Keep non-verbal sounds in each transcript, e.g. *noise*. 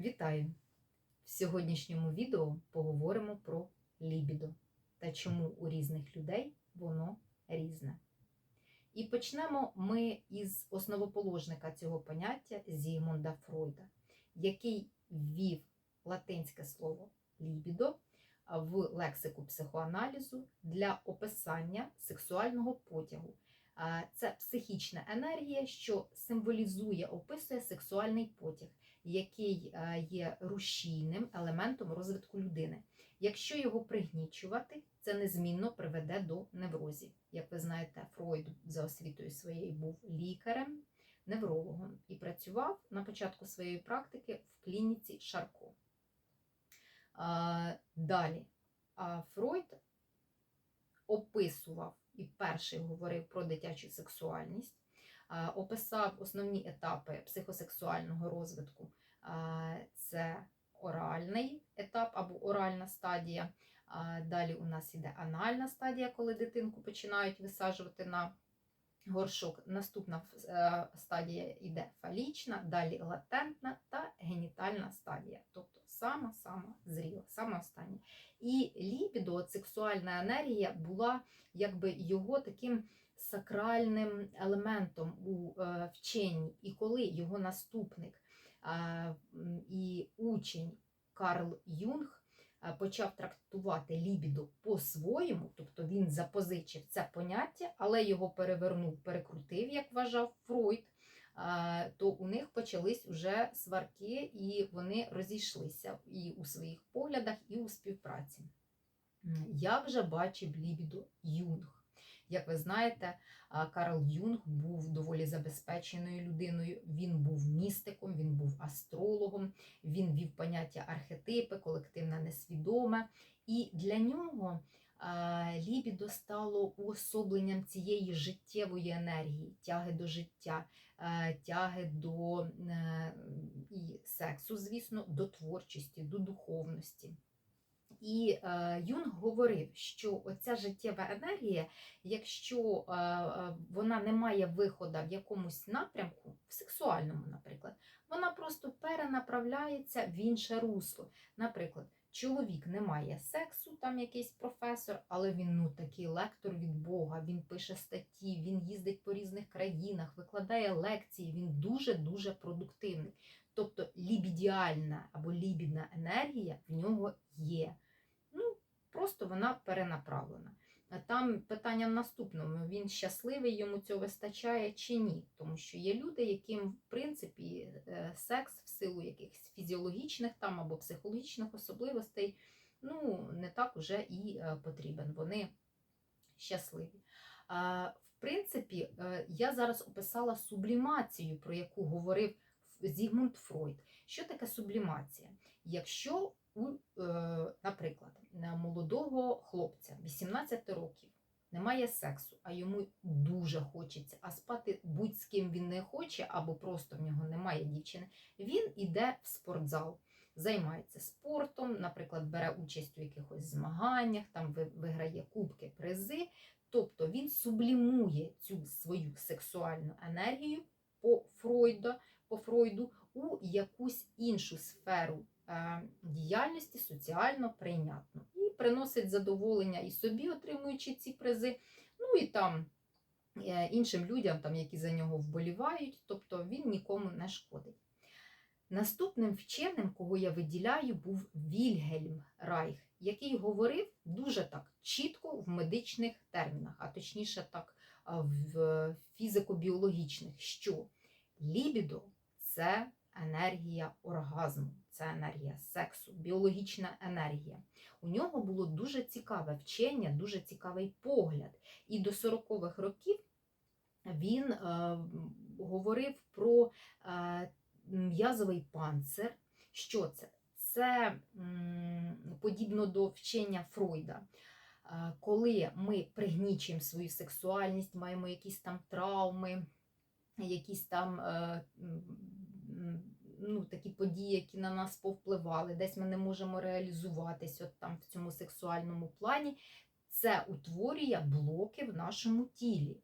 Вітаю! В сьогоднішньому відео поговоримо про лібідо та чому у різних людей воно різне. І почнемо ми із основоположника цього поняття Зігмунда Фройда, який ввів латинське слово лібідо в лексику психоаналізу для описання сексуального потягу. Це психічна енергія, що символізує, описує сексуальний потяг, який е, є рушійним елементом розвитку людини. Якщо його пригнічувати, це незмінно приведе до неврозів. Як ви знаєте, Фройд за освітою своєю був лікарем, неврологом і працював на початку своєї практики в клініці Шарко. Далі Фройд описував і перший говорив про дитячу сексуальність, описав основні етапи психосексуального розвитку. Це оральний етап або оральна стадія. Далі у нас іде анальна стадія, коли дитинку починають висаджувати на горшок. Наступна е, стадія йде фалічна, далі латентна та генітальна стадія. Тобто сама-сама зріла, сама остання. І лібідо, сексуальна енергія, була якби його таким сакральним елементом у е, вченні. І коли його наступник і учень Карл Юнг почав трактувати лібідо по-своєму, тобто він запозичив це поняття, але його перевернув, перекрутив, як вважав Фройд, то у них почались вже сварки, і вони розійшлися і у своїх поглядах, і у співпраці. Як же бачив лібідо Юнг? Як ви знаєте, Карл Юнг був доволі забезпеченою людиною. Він був містиком, він був астрологом, він вів поняття архетипи, колективне несвідоме. І для нього лібідо стало уособленням цієї життєвої енергії, тяги до життя, тяги до е, і сексу, звісно, до творчості, до духовності. І е, Юнг говорив, що оця життєва енергія, якщо е, е, вона не має виходу в якомусь напрямку, в сексуальному, наприклад, вона просто перенаправляється в інше русло. Наприклад, чоловік не має сексу, там якийсь професор, але він ну такий лектор від Бога, він пише статті, він їздить по різних країнах, викладає лекції, він дуже-дуже продуктивний. Тобто лібідіальна або лібідна енергія в нього є. Ну, Просто вона перенаправлена. Там питання в наступному: він щасливий, йому цього вистачає чи ні. Тому що є люди, яким, в принципі, е, секс в силу якихось фізіологічних там або психологічних особливостей ну, не так уже і е, потрібен. Вони щасливі. В принципі, е, я зараз описала сублімацію, про яку говорив Зігмунд Фройд. Що таке сублімація? Якщо у, е, наприклад, молодого хлопця 18 років немає сексу, а йому дуже хочеться, а спати будь-з ким він не хоче, або просто в нього немає дівчини, він іде в спортзал, займається спортом, наприклад, бере участь у якихось змаганнях, там виграє кубки, призи. Тобто він сублімує цю свою сексуальну енергію по Фройду, по Фройду у якусь іншу сферу діяльності соціально прийнятну. І приносить задоволення і собі, отримуючи ці призи, ну і там е, іншим людям, там, які за нього вболівають, тобто він нікому не шкодить. Наступним вченим, кого я виділяю, був Вільгельм Райх, який говорив дуже так чітко в медичних термінах, а точніше так в фізико-біологічних, що лібідо це енергія оргазму, це енергія сексу, біологічна енергія. У нього було дуже цікаве вчення, дуже цікавий погляд. І до 40-х років він е, говорив про е, м'язовий панцир. Що це? Це подібно до вчення Фройда. Е, коли ми пригнічуємо свою сексуальність, маємо якісь там травми, якісь там е, ну, такі події, які на нас повпливали, десь ми не можемо реалізуватись от там в цьому сексуальному плані, це утворює блоки в нашому тілі,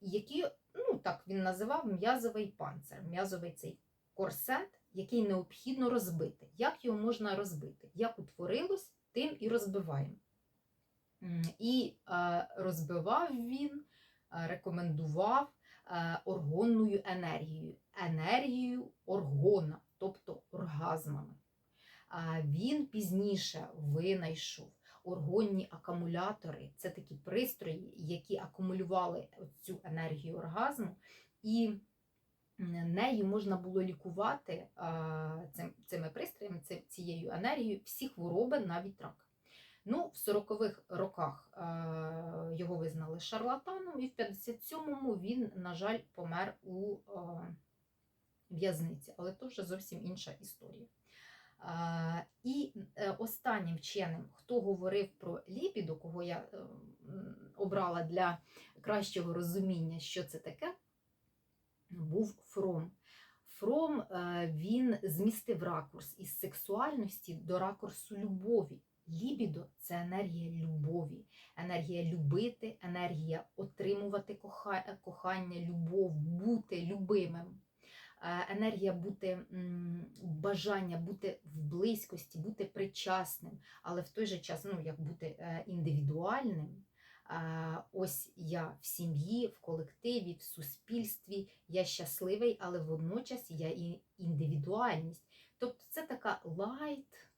які, ну так він називав м'язовий панцир, м'язовий цей корсет, який необхідно розбити. Як його можна розбити? Як утворилось, тим і розбиваємо. І розбивав він, рекомендував оргонною енергією, енергією оргона, тобто оргазмами. Він пізніше винайшов оргонні акумулятори. Це такі пристрої, які акумулювали цю енергію оргазму, і нею можна було лікувати цими пристроями, цією енергією всі хвороби, навіть рак. Ну, в 40-х роках його визнали шарлатаном, і в 57-му він, на жаль, помер у в'язниці, але то вже зовсім інша історія. І е, останнім вченим, хто говорив про лібідо, кого я е, обрала для кращого розуміння, що це таке, був Фром. Фром е, він змістив ракурс із сексуальності до ракурсу любові. Лібідо це енергія любові, енергія любити, енергія отримувати кохання, любов, бути любимим. Е, енергія бути бажання бути в близькості, бути причасним, але в той же час ну, як бути е, індивідуальним. Е, Ось я в сім'ї, в колективі, в суспільстві, я щасливий, але водночас я і індивідуальність. Тобто це така лайт,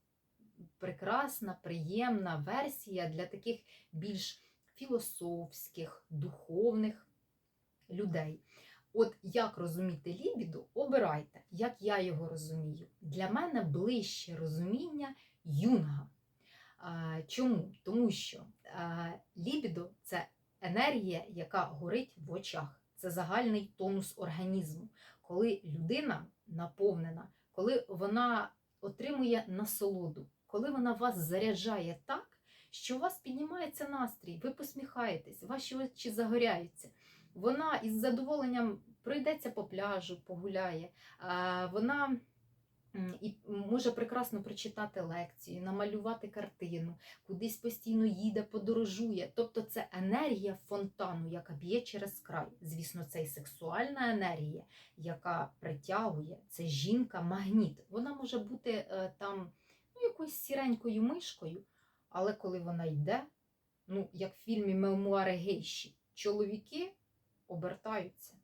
прекрасна, приємна версія для таких більш філософських, духовних людей. От як розуміти лібіду, обирайте, як я його розумію. Для мене ближче розуміння юнга. Чому? Тому що а, лібідо це енергія, яка горить в очах. Це загальний тонус організму. Коли людина наповнена, коли вона отримує насолоду, коли вона вас заряджає так, що у вас піднімається настрій, ви посміхаєтесь, ваші очі загоряються. Вона із задоволенням пройдеться по пляжу, погуляє. Вона і може прекрасно прочитати лекцію, намалювати картину, кудись постійно їде, подорожує. Тобто це енергія фонтану, яка б'є через край. Звісно, це і сексуальна енергія, яка притягує. Це жінка-магніт. Вона може бути е, там ну, якоюсь сіренькою мишкою, але коли вона йде, ну, як в фільмі Мемуари гейші, чоловіки обертаються.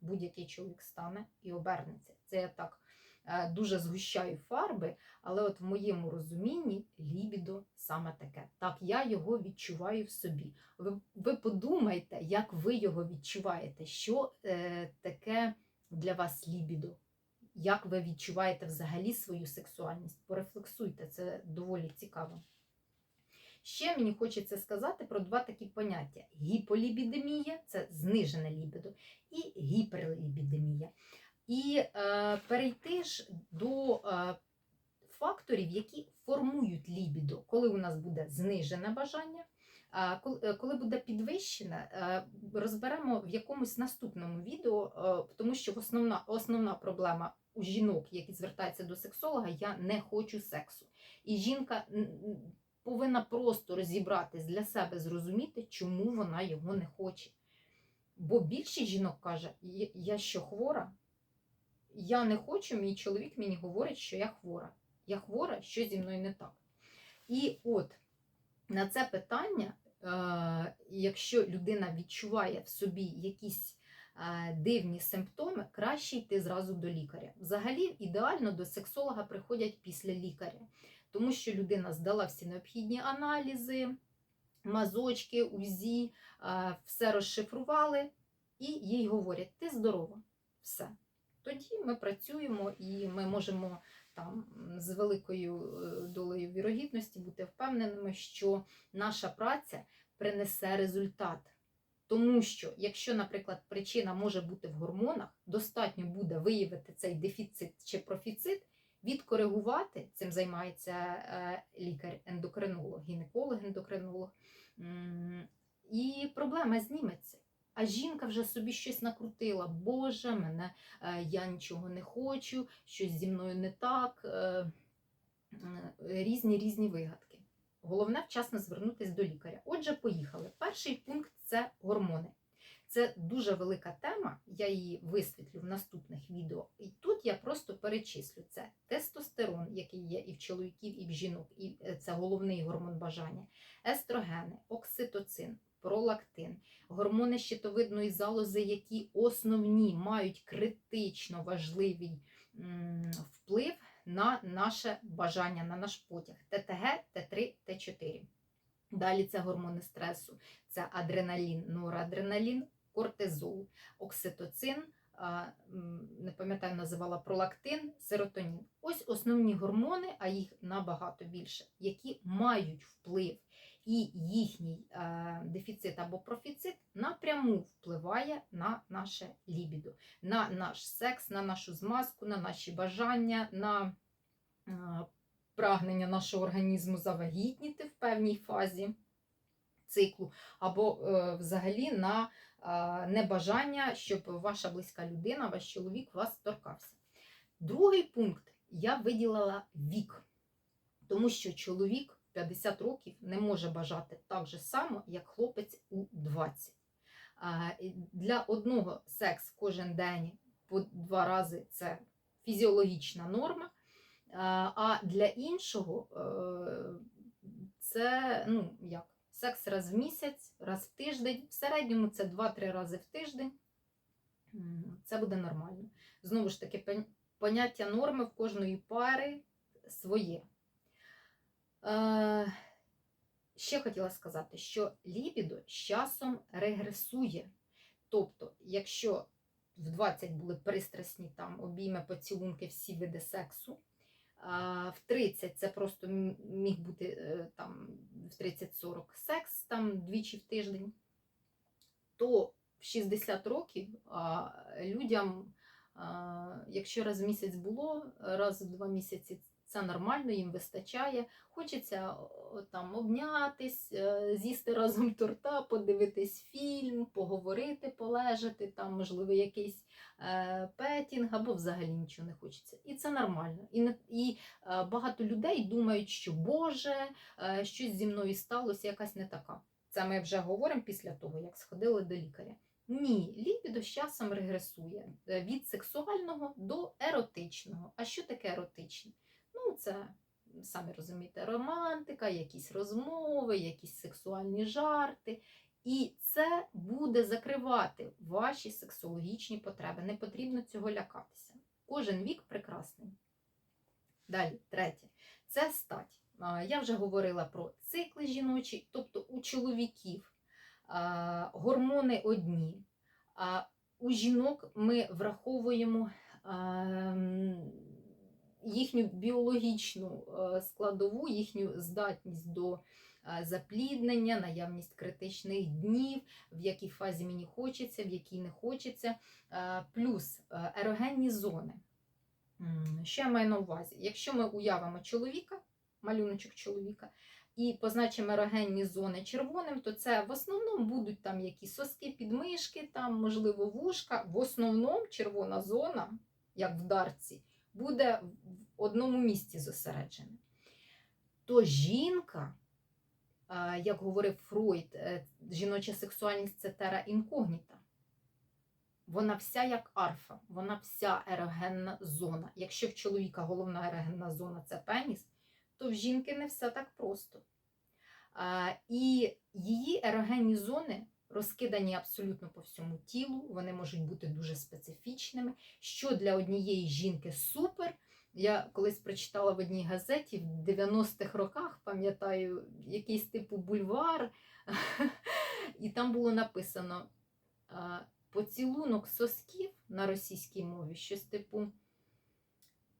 Будь-який чоловік стане і обернеться. Це я так е, дуже згущаю фарби, але от в моєму розумінні лібідо саме таке. Так, я його відчуваю в собі. Ви, ви подумайте, як ви його відчуваєте, що е, таке для вас лібідо, як ви відчуваєте взагалі свою сексуальність. Порефлексуйте, це доволі цікаво. Ще мені хочеться сказати про два такі поняття: гіполібідемія це знижене лібідо, і гіперлібідемія. І е, перейти ж до е, факторів, які формують лібідо, коли у нас буде знижене бажання. коли- е, буде підвищене, е, розберемо в якомусь наступному відео, е, тому що основна, основна проблема у жінок, які звертаються до сексолога, я не хочу сексу. І жінка повинна просто розібратись для себе, зрозуміти, чому вона його не хоче. Бо більшість жінок каже, «Я- що хвора? Я не хочу, мій чоловік мені говорить, що я хвора. Я хвора, що зі мною не так. І от на це питання, е, якщо людина відчуває в собі якісь е, дивні симптоми, краще йти зразу до лікаря. Взагалі, ідеально до сексолога приходять після лікаря, тому що людина здала всі необхідні аналізи, мазочки, УЗІ, все розшифрували, і їй говорять: ти здорова, все. Тоді ми працюємо і ми можемо там з великою е, долею вірогідності бути впевненими, що наша праця принесе результат. Тому що, якщо, наприклад, причина може бути в гормонах, достатньо буде виявити цей дефіцит чи профіцит, відкоригувати, цим займається е, лікар-ендокринолог, гінеколог-ендокринолог, і проблема зніметься. А жінка вже собі щось накрутила. Боже, мене е, я нічого не хочу, щось зі мною не так. е, Різні різні вигадки. Головне вчасно звернутися до лікаря. Отже, поїхали. Перший пункт це гормони. Це дуже велика тема, я її висвітлю в наступних відео. І тут я просто перечислю це тестостерон, який є і в чоловіків, і в жінок, і е, це головний гормон бажання, естрогени, окситоцин, пролактин, гормони щитовидної залози, які основні мають критично важливий вплив на наше бажання, на наш потяг ТТГ, Т3, Т4. Далі це гормони стресу, це адреналін, норадреналін, кортизол, окситоцин, не пам'ятаю, називала пролактин, серотонін. Ось основні гормони, а їх набагато більше, які мають вплив, і їхній е, дефіцит або профіцит напряму впливає на наше лібідо, на наш секс, на нашу змазку, на наші бажання, на е, прагнення нашого організму завагітніти в певній фазі циклу, або е, взагалі на небажання, щоб ваша близька людина, ваш чоловік вас торкався. Другий пункт я виділила вік, тому що чоловік 50 років не може бажати так же само, як хлопець у 20. Для одного секс кожен день по два рази це фізіологічна норма. А для іншого е, це ну, як, секс раз в місяць, раз в тиждень. В середньому це 2-3 рази в тиждень. Це буде нормально. Знову ж таки, поняття норми в кожної пари своє. Е, Ще хотіла сказати, що лібідо з часом регресує. Тобто, якщо в 20 були пристрасні там обійми, поцілунки, всі види сексу, в 30 це просто міг бути в 30-40 секс там двічі в тиждень, то в 60 років людям, якщо раз в місяць було, раз в два місяці це нормально, їм вистачає. Хочеться там обнятись, е, з'їсти разом торта, подивитись фільм, поговорити, полежати, там, можливо, якийсь е, петінг, або взагалі нічого не хочеться. І це нормально. І, і е, багато людей думають, що Боже, щось зі мною сталося, якась не така. Це ми вже говоримо після того, як сходили до лікаря. Ні, лібідо з часом регресує від сексуального до еротичного. А що таке еротичне? Ну, це, самі розумієте, романтика, якісь розмови, якісь сексуальні жарти. І це буде закривати ваші сексологічні потреби. Не потрібно цього лякатися. Кожен вік прекрасний. Далі, третє. Це стать. Я вже говорила про цикли жіночі, тобто у чоловіків гормони одні, а у жінок ми враховуємо а, м, їхню біологічну е, складову, їхню здатність до е, запліднення, наявність критичних днів, в якій фазі мені хочеться, в якій не хочеться, Е, плюс ерогенні зони. Я маю на увазі? Якщо ми уявимо чоловіка, малюночок чоловіка, і позначимо ерогенні зони червоним, то це в основному будуть там якісь соски, підмишки, там, можливо, вушка. В основному червона зона, як в дарці, буде в одному місці зосереджена. То жінка, як говорив Фройд, е, жіноча сексуальність це тера інкогніта. Вона вся як арфа, вона вся ерогенна зона. Якщо в чоловіка головна ерогенна зона це пеніс, то в жінки не все так просто. І її ерогенні зони розкидані абсолютно по всьому тілу, вони можуть бути дуже специфічними. Що для однієї жінки супер. Я колись прочитала в одній газеті в 90-х роках, пам'ятаю, якийсь типу бульвар, *laughs* і там було написано поцілунок сосків на російській мові, щось типу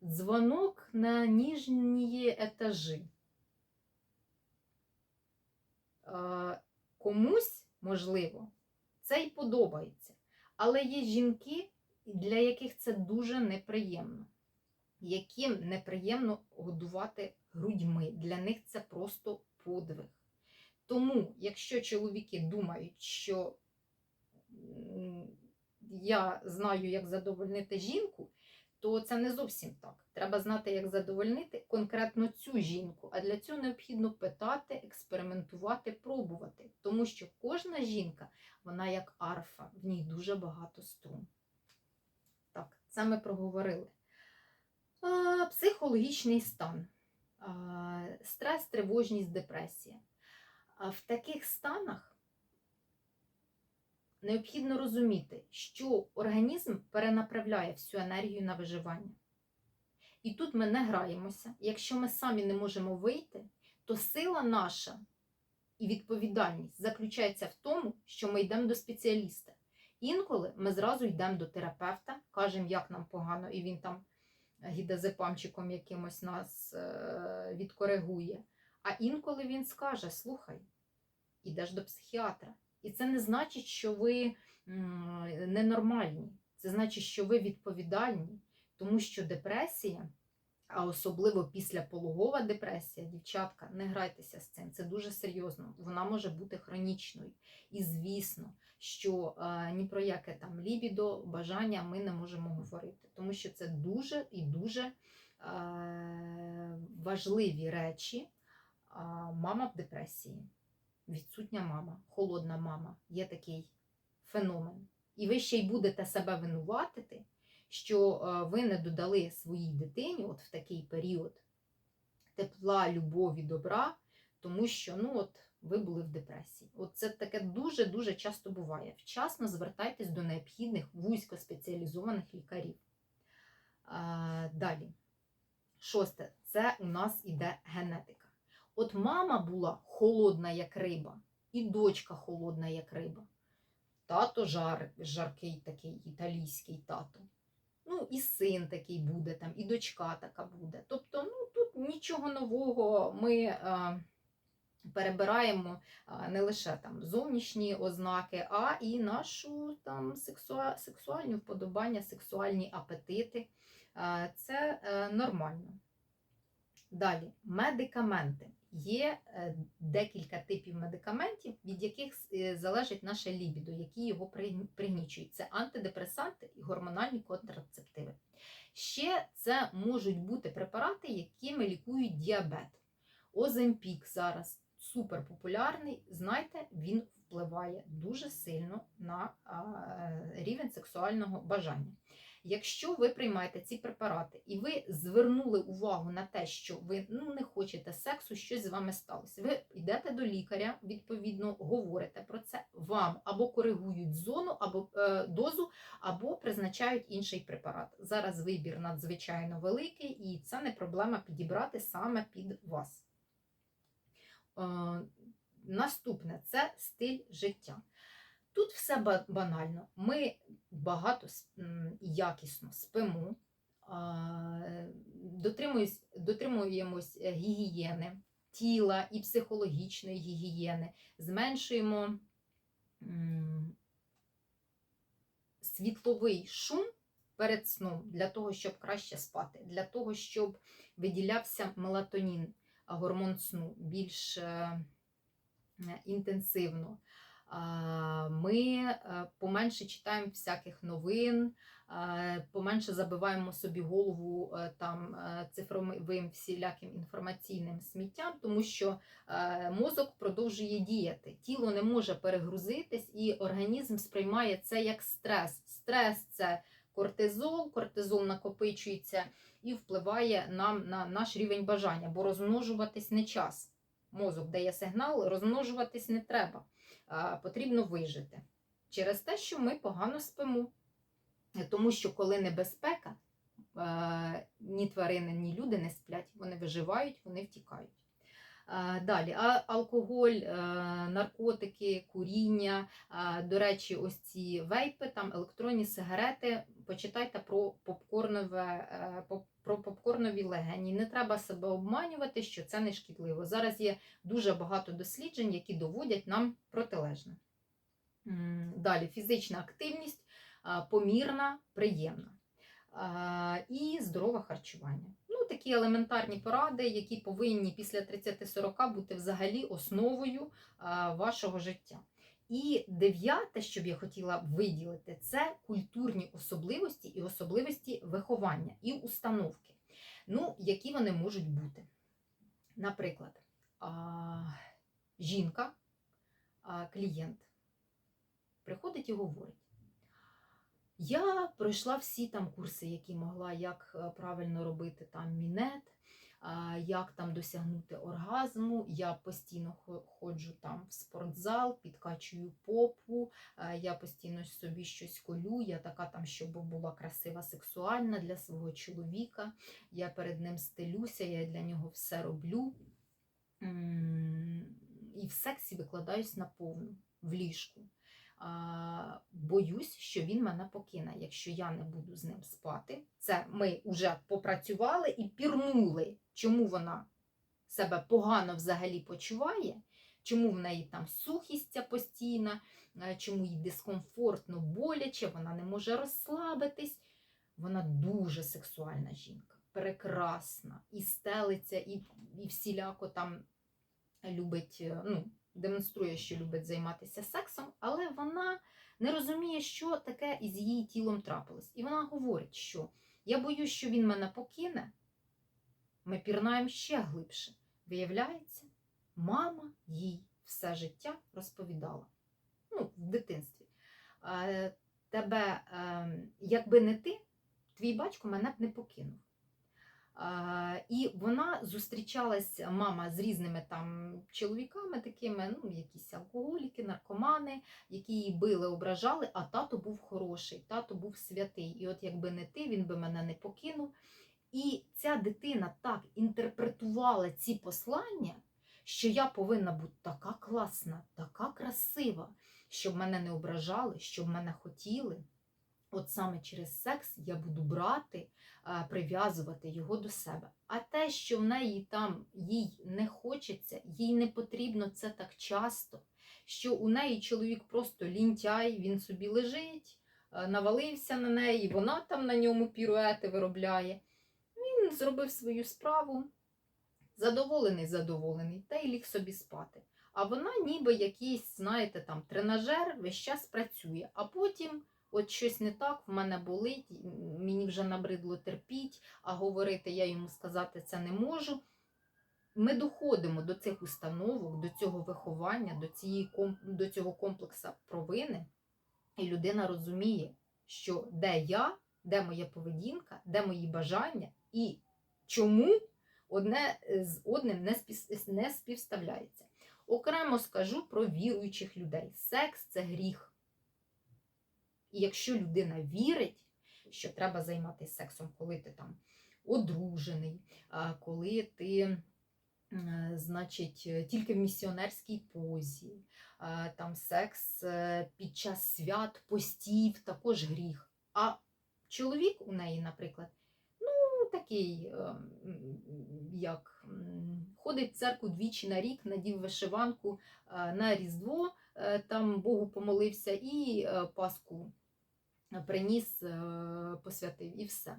дзвонок на ніжні етажі. Комусь, можливо, це й подобається. Але є жінки, для яких це дуже неприємно, яким неприємно годувати грудьми. Для них це просто подвиг. Тому, якщо чоловіки думають, що я знаю, як задовольнити жінку, то це не зовсім так. Треба знати, як задовольнити конкретно цю жінку. А для цього необхідно питати, експериментувати, пробувати. Тому що кожна жінка, вона як арфа, в ній дуже багато струн. Так, це ми проговорили. А, психологічний стан, а, стрес, тривожність, депресія. А в таких станах необхідно розуміти, що організм перенаправляє всю енергію на виживання. І тут ми не граємося. Якщо ми самі не можемо вийти, то сила наша і відповідальність заключається в тому, що ми йдемо до спеціаліста. Інколи ми зразу йдемо до терапевта, кажемо, як нам погано, і він там гідазепамчиком якимось нас е, відкоригує. А інколи він скаже: слухай, ідеш до психіатра. І це не значить, що ви ненормальні. Це значить, що ви відповідальні, тому що депресія, а особливо післяпологова депресія, дівчатка, не грайтеся з цим. Це дуже серйозно. Вона може бути хронічною. І звісно, що е, ні про яке там лібідо, бажання ми не можемо говорити, тому що це дуже і дуже е, важливі речі. Мама в депресії, відсутня мама, холодна мама, є такий феномен. І ви ще й будете себе винуватити, що е, ви не додали своїй дитині от в такий період тепла, любові, добра, тому що ну от ви були в депресії. От це таке дуже-дуже часто буває. Вчасно звертайтесь до необхідних вузькоспеціалізованих лікарів. А, далі. Шосте, це у нас іде генетика. От мама була холодна, як риба, і дочка холодна, як риба. Тато жар, жаркий такий італійський тато. Ну, і син такий буде там, і дочка така буде. Тобто, ну тут нічого нового ми е, перебираємо е, не лише там зовнішні ознаки, а і нашу там сексуа, сексуальні вподобання, сексуальні апетити. Е, це е, нормально. Далі, медикаменти. Є е, декілька типів медикаментів, від яких е, залежить наше лібідо, які його при- пригнічують. Це антидепресанти і гормональні контрацептиви. Ще це можуть бути препарати, якими лікують діабет. Оземпік зараз супер популярний. Знайте, він впливає дуже сильно на рівень сексуального бажання. Якщо ви приймаєте ці препарати і ви звернули увагу на те, що ви ну, не хочете сексу, щось з вами сталося. Ви йдете до лікаря, відповідно говорите про це, вам або коригують зону, або е, дозу, або призначають інший препарат. Зараз вибір надзвичайно великий, і це не проблема підібрати саме під вас. Е, наступне це стиль життя. Тут все банально. Ми багато якісно спимо, дотримуємось, е, гігієни тіла і психологічної гігієни, зменшуємо світловий шум перед сном для того, щоб краще спати, для того, щоб виділявся мелатонін, гормон сну більш е, інтенсивно. Ми е, поменше читаємо всяких новин, е, поменше забиваємо собі голову е, там цифровим всіляким інформаційним сміттям, тому що мозок продовжує діяти. Тіло не може перегрузитись, і організм сприймає це як стрес. Стрес це кортизол, кортизол накопичується і впливає нам на наш рівень бажання, бо розмножуватись не час. Мозок дає сигнал, розмножуватись не треба потрібно вижити. Через те, що ми погано спимо. Тому що коли небезпека, е, ні тварини, ні люди не сплять, вони виживають, вони втікають. Е, Далі, алкоголь, е, наркотики, куріння, до речі, ось ці вейпи, там електронні сигарети. Почитайте про попкорнове, поп- про попкорнові легені. Не треба себе обманювати, що це не шкідливо. Зараз є дуже багато досліджень, які доводять нам протилежне. Далі фізична активність, помірна, приємна. І здорове харчування. Ну, такі елементарні поради, які повинні після 30-40 бути взагалі основою вашого життя. І дев'яте, що б я хотіла виділити, це культурні особливості і особливості виховання і установки. Ну, які вони можуть бути? Наприклад, жінка, клієнт приходить і говорить. Я пройшла всі там курси, які могла, як е, правильно робити там мінет, як там досягнути оргазму. Я постійно ходжу там в спортзал, підкачую попу, я постійно собі щось колю. Я така там, щоб була красива, сексуальна для свого чоловіка. Я перед ним стелюся, я для нього все роблю. І в сексі викладаюсь наповну в ліжку. Боюсь, що він мене покине, якщо я не буду з ним спати. Це ми вже попрацювали і пірнули, чому вона себе погано взагалі почуває, чому в неї там сухість постійна, е, чому їй дискомфортно, боляче, вона не може розслабитись. Вона дуже сексуальна жінка, прекрасна, і стелиться, і, і всіляко там любить, е, ну, демонструє, що любить займатися сексом, але вона не розуміє, що таке із її тілом трапилось. І вона говорить, що я боюсь, що він мене покине. Ми пірнаємо ще глибше. Виявляється, мама їй все життя розповідала. Ну, в дитинстві. Е, Тебе, е, якби не ти, твій батько мене б не покинув. І вона зустрічалась, мама, з різними там чоловіками, такими, ну, якісь алкоголіки, наркомани, які її били, ображали, а тато був хороший, тато був святий. І от якби не ти, він би мене не покинув. І ця дитина так інтерпретувала ці послання, що я повинна бути така класна, така красива, щоб мене не ображали, щоб мене хотіли. От саме через секс я буду брати, прив'язувати його до себе. А те, що в неї там їй не хочеться, їй не потрібно це так часто, що у неї чоловік просто лінтяй, він собі лежить, навалився на неї, вона там на ньому піруети виробляє. Він зробив свою справу, задоволений, задоволений, та й ліг собі спати. А вона ніби якийсь, знаєте, там тренажер весь час працює, а потім от щось не так, в мене болить, мені вже набридло терпіть, а говорити я йому сказати це не можу. Ми доходимо до цих установок, до цього виховання, до, цієї, до цього комплексу провини, і людина розуміє, що де я, де моя поведінка, де мої бажання і чому одне з одним не, спів, не співставляється. Окремо скажу про віруючих людей. Секс це гріх. І якщо людина вірить, що треба займатися сексом, коли ти там одружений, коли ти, е, значить, е, тільки в місіонерській позі, там секс е, під час свят, постів, також гріх. А чоловік у неї, наприклад, ну такий, як ходить в церкву двічі на рік, надів вишиванку на Різдво, там Богу помолився і Пасху приніс, е, посвятив і все.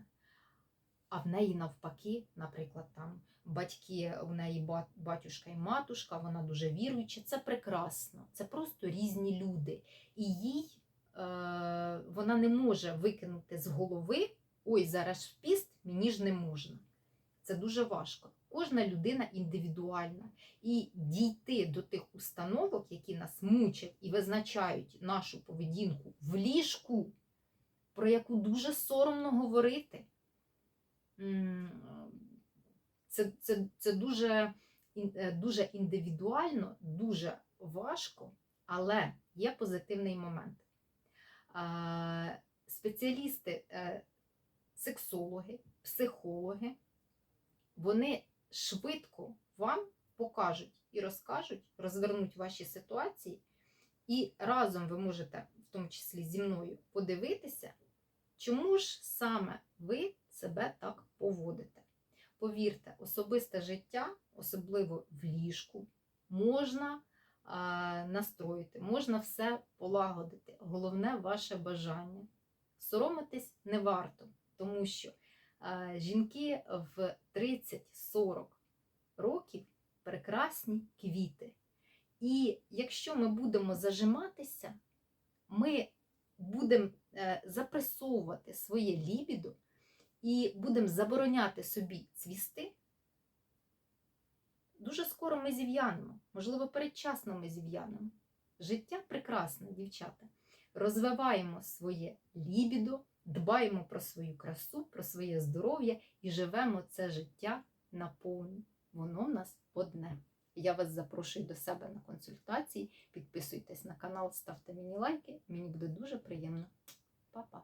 А в неї навпаки, наприклад, там батьки, у неї батюшка і матушка, вона дуже віруюча. Це прекрасно, це просто різні люди. І їй е, вона не може викинути з голови: ой, зараз ж піст, мені ж не можна. Це дуже важко. Кожна людина індивідуальна. І дійти до тих установок, які нас мучать і визначають нашу поведінку в ліжку, про яку дуже соромно говорити. Це, це, це дуже, е, дуже індивідуально, дуже важко, але є позитивний момент. Спеціалісти, е, сексологи, психологи, вони швидко вам покажуть і розкажуть, розвернуть ваші ситуації, і разом ви можете, в тому числі зі мною, подивитися, чому ж саме ви себе так поводите. Повірте, особисте життя, особливо в ліжку, можна настроїти, можна все полагодити. Головне ваше бажання. Соромитись не варто, тому що жінки в 30-40 років прекрасні квіти. І якщо ми будемо зажиматися, ми будемо запресовувати своє лібідо, і будемо забороняти собі цвісти, дуже скоро ми зів'янемо, можливо, передчасно ми зів'янемо. Життя прекрасне, дівчата. Розвиваємо своє лібідо, дбаємо про свою красу, про своє здоров'я і живемо це життя наповну. Воно в нас одне. Я вас запрошую до себе на консультації. Підписуйтесь на канал, ставте мені лайки. Мені буде дуже приємно. Па-па!